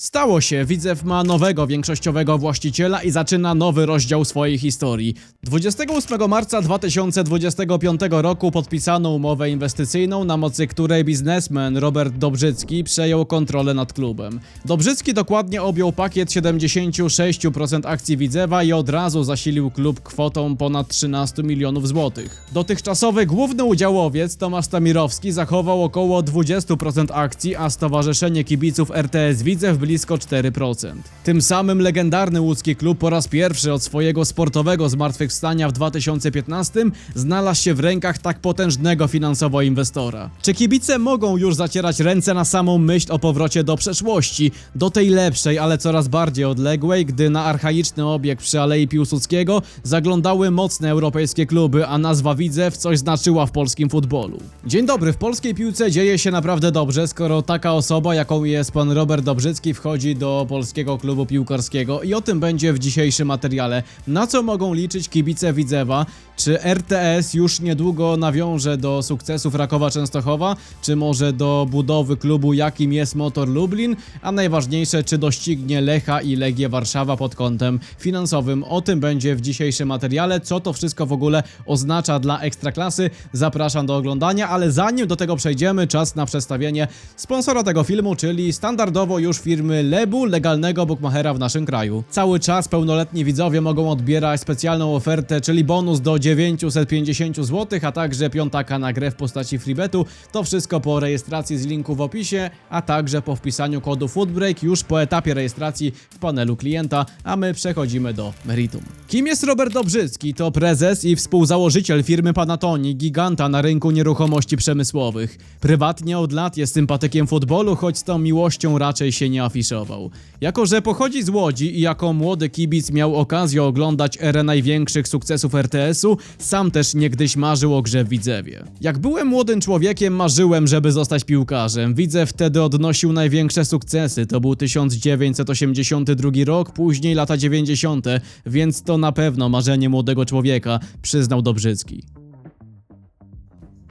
Stało się, Widzew ma nowego większościowego właściciela i zaczyna nowy rozdział swojej historii. 28 marca 2025 roku podpisano umowę inwestycyjną, na mocy której biznesmen Robert Dobrzycki przejął kontrolę nad klubem. Dobrzycki dokładnie objął pakiet 76% akcji Widzewa i od razu zasilił klub kwotą ponad 13 milionów złotych. Dotychczasowy główny udziałowiec Tomasz Tamirowski zachował około 20% akcji, a Stowarzyszenie Kibiców RTS Widzew blisko 4%. Tym samym legendarny łódzki klub po raz pierwszy od swojego sportowego zmartwychwstania w 2015 znalazł się w rękach tak potężnego finansowo inwestora. Czy kibice mogą już zacierać ręce na samą myśl o powrocie do przeszłości, do tej lepszej, ale coraz bardziej odległej, gdy na archaiczny obiekt przy Alei Piłsudskiego zaglądały mocne europejskie kluby, a nazwa Widzew coś znaczyła w polskim futbolu. Dzień dobry, w polskiej piłce dzieje się naprawdę dobrze, skoro taka osoba, jaką jest pan Robert Dobrzycki, wchodzi do polskiego klubu piłkarskiego i o tym będzie w dzisiejszym materiale. Na co mogą liczyć kibice Widzewa? Czy RTS już niedługo nawiąże do sukcesów Rakowa Częstochowa? Czy może do budowy klubu, jakim jest Motor Lublin? A najważniejsze, czy doścignie Lecha i Legię Warszawa pod kątem finansowym? O tym będzie w dzisiejszym materiale. Co to wszystko w ogóle oznacza dla Ekstraklasy? Zapraszam do oglądania, ale zanim do tego przejdziemy, czas na przedstawienie sponsora tego filmu, czyli standardowo już firmy Lebu, legalnego bookmachera w naszym kraju. Cały czas pełnoletni widzowie mogą odbierać specjalną ofertę, czyli bonus do 950 zł, a także piątaka na grę w postaci freebetu. To wszystko po rejestracji z linku w opisie, a także po wpisaniu kodu FOODBREAK już po etapie rejestracji w panelu klienta, a my przechodzimy do meritum. Kim jest Robert Dobrzycki? To prezes i współzałożyciel firmy Panatoni, giganta na rynku nieruchomości przemysłowych. Prywatnie od lat jest sympatykiem futbolu, choć z tą miłością raczej się nie afiszował. Jako, że pochodzi z Łodzi i jako młody kibic miał okazję oglądać erę największych sukcesów RTS-u, sam też niegdyś marzył o grze w Widzewie. Jak byłem młodym człowiekiem, marzyłem, żeby zostać piłkarzem. Widzew wtedy odnosił największe sukcesy. To był 1982 rok, później lata 90., więc to na pewno marzenie młodego człowieka, przyznał Dobrzycki.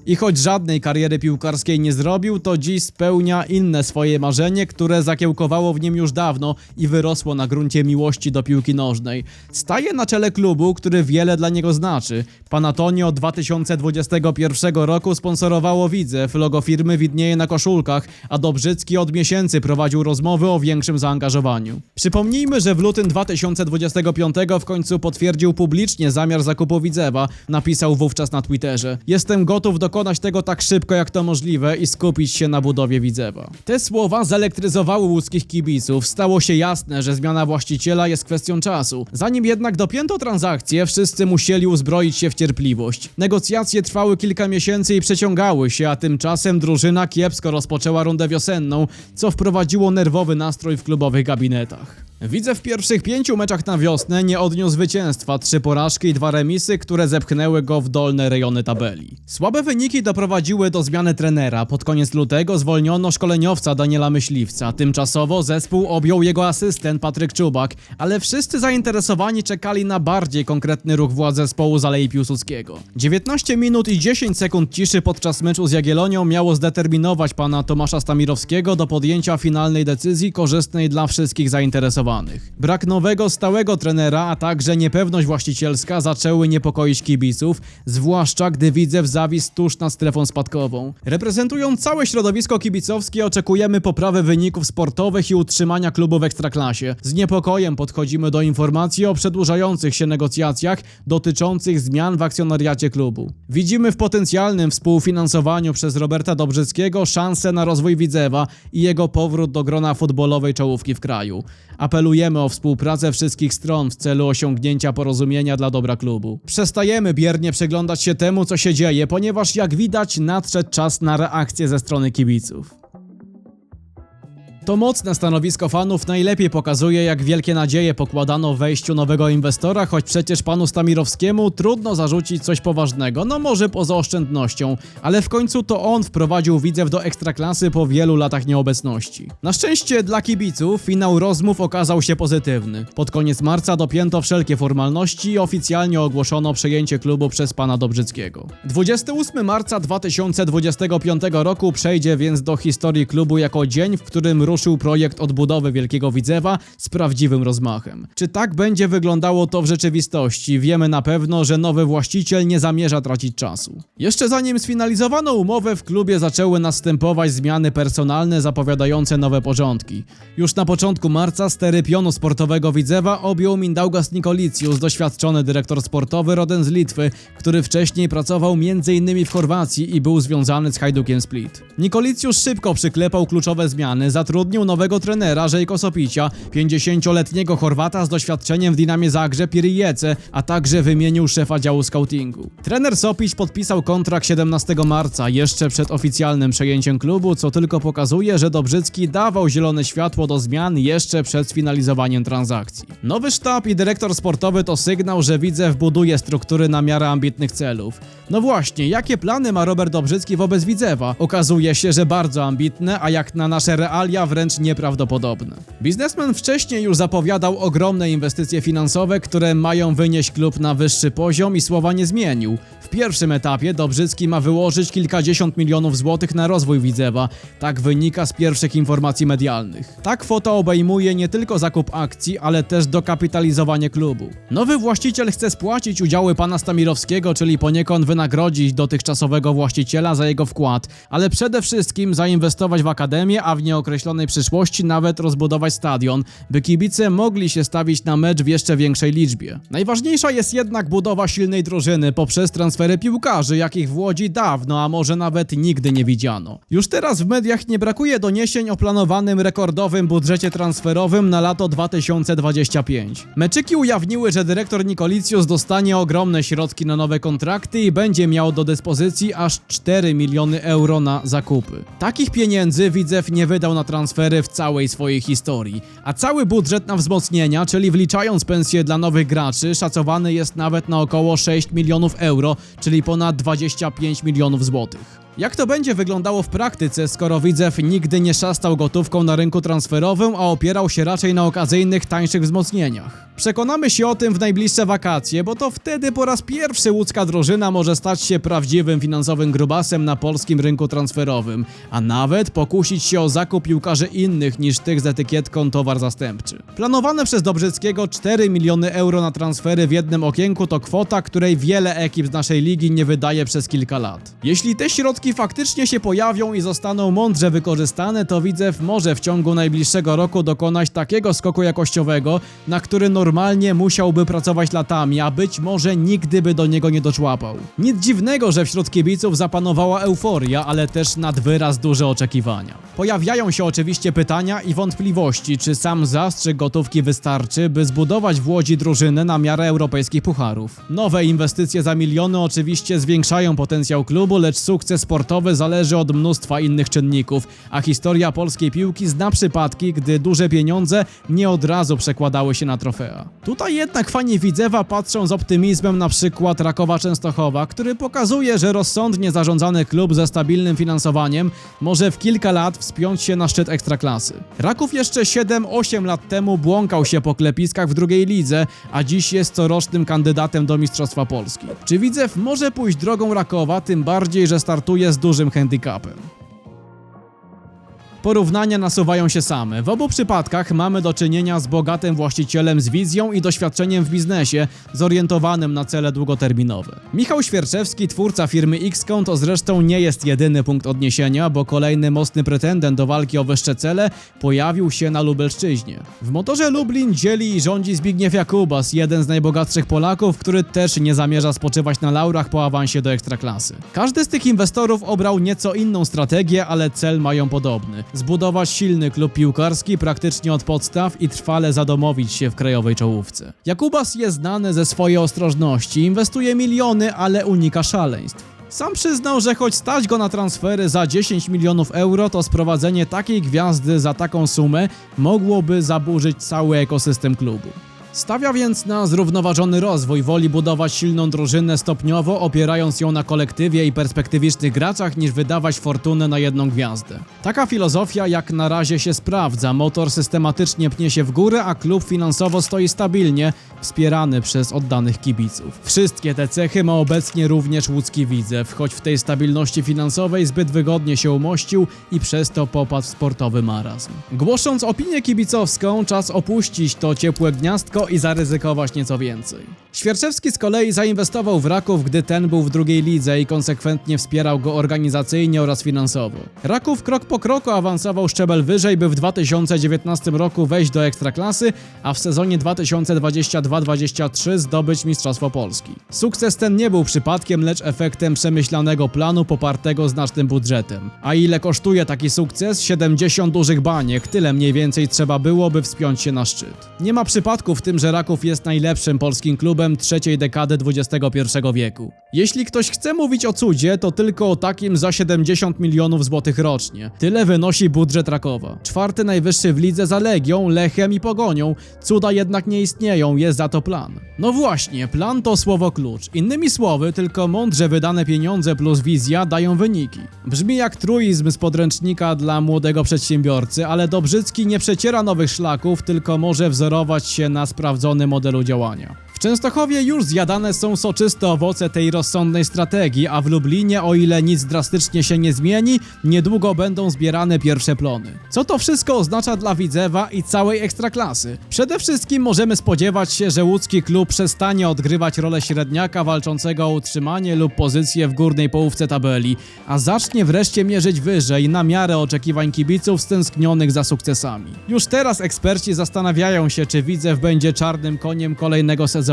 I choć żadnej kariery piłkarskiej nie zrobił, to dziś spełnia inne swoje marzenie, które zakiełkowało w nim już dawno i wyrosło na gruncie miłości do piłki nożnej. Staje na czele klubu, który wiele dla niego znaczy. Panatonio od 2021 roku sponsorowało Widzew, logo firmy widnieje na koszulkach, a Dobrzycki od miesięcy prowadził rozmowy o większym zaangażowaniu. Przypomnijmy, że w lutym 2025 w końcu potwierdził publicznie zamiar zakupu Widzewa, napisał wówczas na Twitterze. Jestem gotów dokonać tego tak szybko jak to możliwe i skupić się na budowie Widzewa. Te słowa zelektryzowały łódzkich kibiców. Stało się jasne, że zmiana właściciela jest kwestią czasu. Zanim jednak dopięto transakcję, wszyscy musieli uzbroić się w cierpliwość. Negocjacje trwały kilka miesięcy i przeciągały się, a tymczasem drużyna kiepsko rozpoczęła rundę wiosenną, co wprowadziło nerwowy nastrój w klubowych gabinetach. Widzę w pierwszych pięciu meczach na wiosnę nie odniósł zwycięstwa, trzy porażki i dwa remisy, które zepchnęły go w dolne rejony tabeli. Słabe wyniki doprowadziły do zmiany trenera. Pod koniec lutego zwolniono szkoleniowca Daniela Myśliwca. Tymczasowo zespół objął jego asystent Patryk Czubak, ale wszyscy zainteresowani czekali na bardziej konkretny ruch władz zespołu z Alei Piłsudskiego. 19 minut i 10 sekund ciszy podczas meczu z Jagiellonią miało zdeterminować pana Tomasza Stamirowskiego do podjęcia finalnej decyzji korzystnej dla wszystkich zainteresowanych. Brak nowego stałego trenera, a także niepewność właścicielska zaczęły niepokoić kibiców, zwłaszcza gdy Widzew zawisł tuż nad strefą spadkową. Reprezentując całe środowisko kibicowskie oczekujemy poprawy wyników sportowych i utrzymania klubu w Ekstraklasie. Z niepokojem podchodzimy do informacji o przedłużających się negocjacjach dotyczących zmian w akcjonariacie klubu. Widzimy w potencjalnym współfinansowaniu przez Roberta Dobrzyckiego szansę na rozwój Widzewa i jego powrót do grona futbolowej czołówki w kraju. Apelujemy o współpracę wszystkich stron w celu osiągnięcia porozumienia dla dobra klubu. Przestajemy biernie przyglądać się temu, co się dzieje, ponieważ jak widać nadszedł czas na reakcję ze strony kibiców. To mocne stanowisko fanów najlepiej pokazuje, jak wielkie nadzieje pokładano w wejściu nowego inwestora, choć przecież panu Stamirowskiemu trudno zarzucić coś poważnego, no może poza oszczędnością, ale w końcu to on wprowadził Widzew do ekstraklasy po wielu latach nieobecności. Na szczęście dla kibiców finał rozmów okazał się pozytywny. Pod koniec marca dopięto wszelkie formalności i oficjalnie ogłoszono przejęcie klubu przez pana Dobrzyckiego. 28 marca 2025 roku przejdzie więc do historii klubu jako dzień, w którym ruszył ruszył projekt odbudowy Wielkiego Widzewa z prawdziwym rozmachem. Czy tak będzie wyglądało to w rzeczywistości? Wiemy na pewno, że nowy właściciel nie zamierza tracić czasu. Jeszcze zanim sfinalizowano umowę, w klubie zaczęły następować zmiany personalne zapowiadające nowe porządki. Już na początku marca stery pionu sportowego Widzewa objął Mindaugas Nikolicius, doświadczony dyrektor sportowy rodem z Litwy, który wcześniej pracował m.in. w Chorwacji i był związany z Hajdukiem Split. Nikolicius szybko przyklepał kluczowe zmiany, zatrudnił nowego trenera Żejko Sopicia, 50-letniego Chorwata z doświadczeniem w Dinamie Zagrzeb i Rijece, a także wymienił szefa działu scoutingu. Trener Sopić podpisał kontrakt 17 marca, jeszcze przed oficjalnym przejęciem klubu, co tylko pokazuje, że Dobrzycki dawał zielone światło do zmian jeszcze przed sfinalizowaniem transakcji. Nowy sztab i dyrektor sportowy to sygnał, że Widzew buduje struktury na miarę ambitnych celów. No właśnie, jakie plany ma Robert Dobrzycki wobec Widzewa? Okazuje się, że bardzo ambitne, a jak na nasze realia wręcz nieprawdopodobne. Biznesmen wcześniej już zapowiadał ogromne inwestycje finansowe, które mają wynieść klub na wyższy poziom i słowa nie zmienił. W pierwszym etapie Dobrzycki ma wyłożyć kilkadziesiąt milionów złotych na rozwój Widzewa. Tak wynika z pierwszych informacji medialnych. Ta kwota obejmuje nie tylko zakup akcji, ale też dokapitalizowanie klubu. Nowy właściciel chce spłacić udziały pana Stamirowskiego, czyli poniekąd wynagrodzić dotychczasowego właściciela za jego wkład, ale przede wszystkim zainwestować w akademię, a w nieokreślonej przyszłości nawet rozbudować stadion, by kibice mogli się stawić na mecz w jeszcze większej liczbie. Najważniejsza jest jednak budowa silnej drużyny poprzez transfery piłkarzy, jakich w Łodzi dawno, a może nawet nigdy nie widziano. Już teraz w mediach nie brakuje doniesień o planowanym rekordowym budżecie transferowym na lato 2025. Meczyki ujawniły, że dyrektor Nikolicius dostanie ogromne środki na nowe kontrakty i będzie miał do dyspozycji aż 4 miliony euro na zakupy. Takich pieniędzy Widzew nie wydał na transfery w całej swojej historii, a cały budżet na wzmocnienia, czyli wliczając pensje dla nowych graczy, szacowany jest nawet na około 6 milionów euro, czyli ponad 25 milionów złotych. Jak to będzie wyglądało w praktyce, skoro Widzew nigdy nie szastał gotówką na rynku transferowym, a opierał się raczej na okazyjnych, tańszych wzmocnieniach? Przekonamy się o tym w najbliższe wakacje, bo to wtedy po raz pierwszy łódzka drużyna może stać się prawdziwym finansowym grubasem na polskim rynku transferowym, a nawet pokusić się o zakup piłkarzy innych niż tych z etykietką towar zastępczy. Planowane przez Dobrzyckiego 4 miliony euro na transfery w jednym okienku to kwota, której wiele ekip z naszej ligi nie wydaje przez kilka lat. Jeśli te środki faktycznie się pojawią i zostaną mądrze wykorzystane, to Widzew może w ciągu najbliższego roku dokonać takiego skoku jakościowego, na który normalnie musiałby pracować latami, a być może nigdy by do niego nie doczłapał. Nic dziwnego, że wśród kibiców zapanowała euforia, ale też nad wyraz duże oczekiwania. Pojawiają się oczywiście pytania i wątpliwości, czy sam zastrzyk gotówki wystarczy, by zbudować w Łodzi drużynę na miarę europejskich pucharów. Nowe inwestycje za miliony oczywiście zwiększają potencjał klubu, lecz sukces sportowy zależy od mnóstwa innych czynników, a historia polskiej piłki zna przypadki, gdy duże pieniądze nie od razu przekładały się na trofea. Tutaj jednak fani Widzewa patrzą z optymizmem na przykład Rakowa Częstochowa, który pokazuje, że rozsądnie zarządzany klub ze stabilnym finansowaniem może w kilka lat wspiąć się na szczyt ekstraklasy. Raków jeszcze 7-8 lat temu błąkał się po klepiskach w drugiej lidze, a dziś jest corocznym kandydatem do Mistrzostwa Polski. Czy Widzew może pójść drogą Rakowa, tym bardziej, że startuje z dużym handicapem? Porównania nasuwają się same. W obu przypadkach mamy do czynienia z bogatym właścicielem z wizją i doświadczeniem w biznesie, zorientowanym na cele długoterminowe. Michał Świerczewski, twórca firmy Xcom, to zresztą nie jest jedyny punkt odniesienia, bo kolejny mocny pretendent do walki o wyższe cele pojawił się na Lubelszczyźnie. W motorze Lublin dzieli i rządzi Zbigniew Jakubas, jeden z najbogatszych Polaków, który też nie zamierza spoczywać na laurach po awansie do ekstraklasy. Każdy z tych inwestorów obrał nieco inną strategię, ale cel mają podobny zbudować silny klub piłkarski praktycznie od podstaw i trwale zadomowić się w krajowej czołówce. Jakubas jest znany ze swojej ostrożności, inwestuje miliony, ale unika szaleństw. Sam przyznał, że choć stać go na transfery za 10 milionów euro, to sprowadzenie takiej gwiazdy za taką sumę mogłoby zaburzyć cały ekosystem klubu. Stawia więc na zrównoważony rozwój, woli budować silną drużynę stopniowo, opierając ją na kolektywie i perspektywicznych graczach, niż wydawać fortunę na jedną gwiazdę. Taka filozofia jak na razie się sprawdza, motor systematycznie pnie się w górę, a klub finansowo stoi stabilnie, wspierany przez oddanych kibiców. Wszystkie te cechy ma obecnie również łódzki Widzew, choć w tej stabilności finansowej zbyt wygodnie się umościł i przez to popadł w sportowy marazm. Głosząc opinię kibicowską, czas opuścić to ciepłe gniazdko i zaryzykować nieco więcej. Świerczewski z kolei zainwestował w Raków, gdy ten był w drugiej lidze i konsekwentnie wspierał go organizacyjnie oraz finansowo. Raków krok po kroku awansował szczebel wyżej, by w 2019 roku wejść do Ekstraklasy, a w sezonie 2022-23 zdobyć Mistrzostwo Polski. Sukces ten nie był przypadkiem, lecz efektem przemyślanego planu popartego znacznym budżetem. A ile kosztuje taki sukces? 70 dużych baniek, tyle mniej więcej trzeba było, by wspiąć się na szczyt. Nie ma przypadku w tym, że Raków jest najlepszym polskim klubem trzeciej dekady XXI wieku. Jeśli ktoś chce mówić o cudzie, to tylko o takim za 70 milionów złotych rocznie. Tyle wynosi budżet Rakowa. Czwarty najwyższy w lidze za Legią, Lechem i Pogonią. Cuda jednak nie istnieją, jest za to plan. No właśnie, plan to słowo klucz. Innymi słowy, tylko mądrze wydane pieniądze plus wizja dają wyniki. Brzmi jak truizm z podręcznika dla młodego przedsiębiorcy, ale Dobrzycki nie przeciera nowych szlaków, tylko może wzorować się na sprawdzonym modelu działania. Częstochowie już zjadane są soczyste owoce tej rozsądnej strategii, a w Lublinie, o ile nic drastycznie się nie zmieni, niedługo będą zbierane pierwsze plony. Co to wszystko oznacza dla Widzewa i całej ekstraklasy? Przede wszystkim możemy spodziewać się, że łódzki klub przestanie odgrywać rolę średniaka walczącego o utrzymanie lub pozycję w górnej połówce tabeli, a zacznie wreszcie mierzyć wyżej na miarę oczekiwań kibiców stęsknionych za sukcesami. Już teraz eksperci zastanawiają się, czy Widzew będzie czarnym koniem kolejnego sezonu,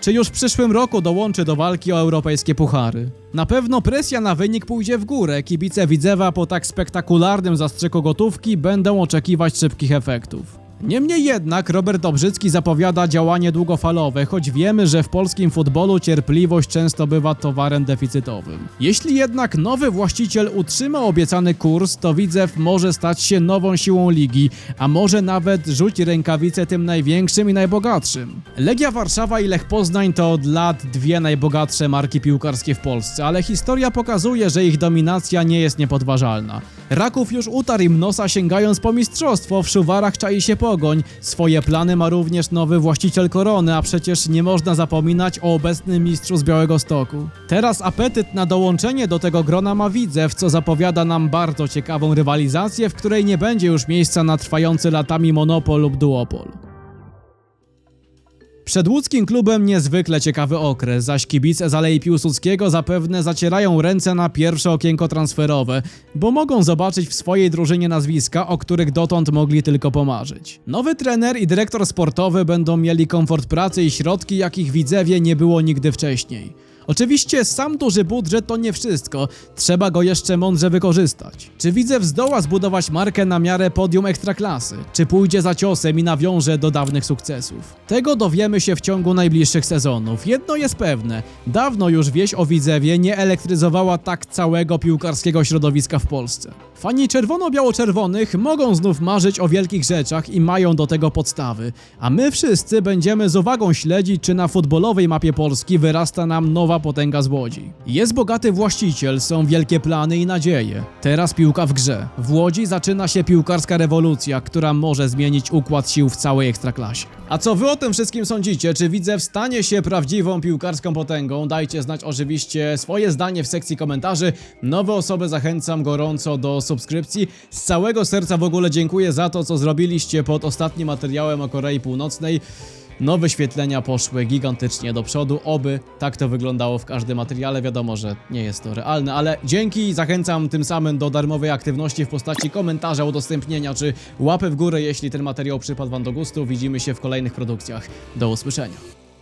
czy już w przyszłym roku dołączy do walki o europejskie puchary. Na pewno presja na wynik pójdzie w górę, kibice Widzewa po tak spektakularnym zastrzyku gotówki będą oczekiwać szybkich efektów. Niemniej jednak Robert Dobrzycki zapowiada działanie długofalowe, choć wiemy, że w polskim futbolu cierpliwość często bywa towarem deficytowym. Jeśli jednak nowy właściciel utrzyma obiecany kurs, to Widzew może stać się nową siłą ligi, a może nawet rzuci rękawice tym największym i najbogatszym. Legia Warszawa i Lech Poznań to od lat dwie najbogatsze marki piłkarskie w Polsce, ale historia pokazuje, że ich dominacja nie jest niepodważalna. Raków już utarł im nosa sięgając po mistrzostwo, w Szuwarach czai się Swoje plany ma również nowy właściciel korony, a przecież nie można zapominać o obecnym mistrzu z Białego Stoku. Teraz apetyt na dołączenie do tego grona ma Widzew, co zapowiada nam bardzo ciekawą rywalizację, w której nie będzie już miejsca na trwający latami monopol lub duopol. Przed łódzkim klubem niezwykle ciekawy okres, zaś kibice z Alei Piłsudskiego zapewne zacierają ręce na pierwsze okienko transferowe, bo mogą zobaczyć w swojej drużynie nazwiska, o których dotąd mogli tylko pomarzyć. Nowy trener i dyrektor sportowy będą mieli komfort pracy i środki, jakich widzewie nie było nigdy wcześniej. Oczywiście sam duży budżet to nie wszystko, trzeba go jeszcze mądrze wykorzystać. Czy Widzew zdoła zbudować markę na miarę podium ekstraklasy? Czy pójdzie za ciosem i nawiąże do dawnych sukcesów? Tego dowiemy się w ciągu najbliższych sezonów. Jedno jest pewne, dawno już wieś o Widzewie nie elektryzowała tak całego piłkarskiego środowiska w Polsce. Fani czerwono-biało-czerwonych mogą znów marzyć o wielkich rzeczach i mają do tego podstawy, a my wszyscy będziemy z uwagą śledzić, czy na futbolowej mapie Polski wyrasta nam nowa potęga z Łodzi. Jest bogaty właściciel, są wielkie plany i nadzieje. Teraz piłka w grze. W Łodzi zaczyna się piłkarska rewolucja, która może zmienić układ sił w całej ekstraklasie. A co wy o tym wszystkim sądzicie? Czy widzę stanie się prawdziwą piłkarską potęgą? Dajcie znać oczywiście swoje zdanie w sekcji komentarzy. Nowe osoby zachęcam gorąco do subskrypcji. Z całego serca w ogóle dziękuję za to, co zrobiliście pod ostatnim materiałem o Korei Północnej. No wyświetlenia poszły gigantycznie do przodu, oby tak to wyglądało w każdym materiale, wiadomo, że nie jest to realne, ale dzięki, zachęcam tym samym do darmowej aktywności w postaci komentarza, udostępnienia czy łapy w górę, jeśli ten materiał przypadł wam do gustu, widzimy się w kolejnych produkcjach, do usłyszenia.